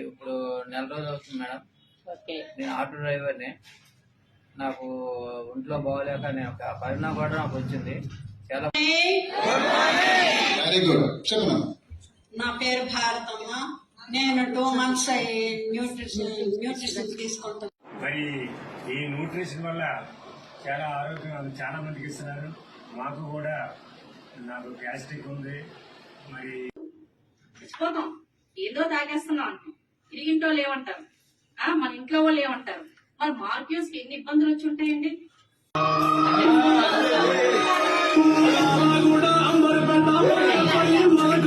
ఇప్పుడు నెల రోజులు అవుతుంది మేడం. ఓకే. నేను ఆటో డ్రైవర్ని. నాకు ఒంట్లో బాగోలేక నేను ఒక కరోనా కూడా నాకు వచ్చింది. చాలా వెరీ గుడ్ చెప్పను నా పేరు భారతమ్మ. నేను టూ మంత్స్ అయ్యి న్యూట్రిషన్ న్యూట్రిషన్ తీసుకుంటున్నాను మరి ఈ న్యూట్రిషన్ వల్ల చాలా ఆరోగ్యం చాలా మందికి ఇస్తున్నారు. మాకు కూడా నాకు గ్యాస్ట్రిక్ ఉంది. మరి మర్చిపోతాం ఏదో తాగేస్తున్నాం అంటాం ఇరిగింటో లేవంటారు ఆ, మన ఇంట్లో వాళ్ళు ఏమంటారు? మరి మార్క్యూస్కి ఎన్ని ఇబ్బందులు వచ్చి ఉంటాయండి?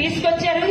తీసుకొచ్చారు.